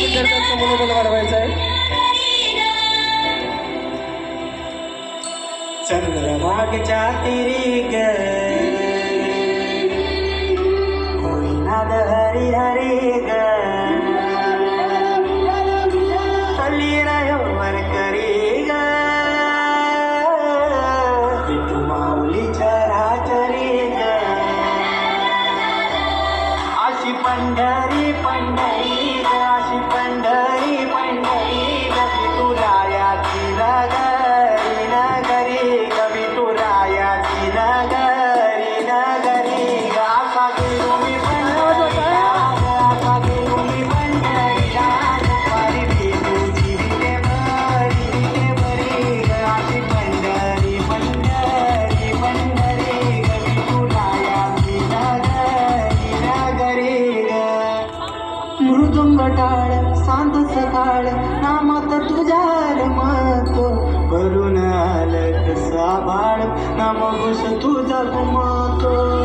विद्यार्थ्यांचं मनोबल वाढवायचं आहे. चंद्रभागच्या तिरी ग हरी हरी ग हल्ली रायो मर करी பண்டரி பண்டரி ராசி பண்டரி. टाळ सांत सकाळ नामात तुझ्या महत्त्व करून आलं कसा बाळ. नामघोष तुझा घुमतो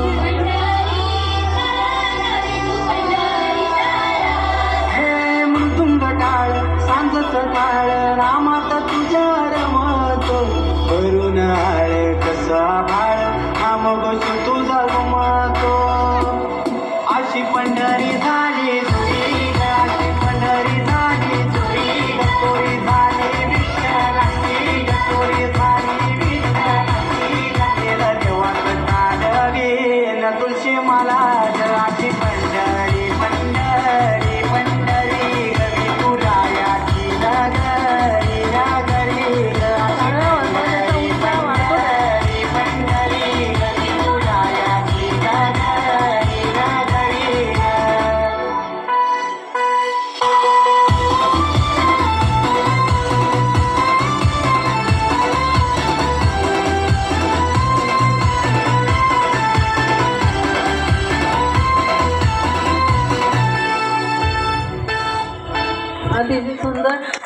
Sizin sonunda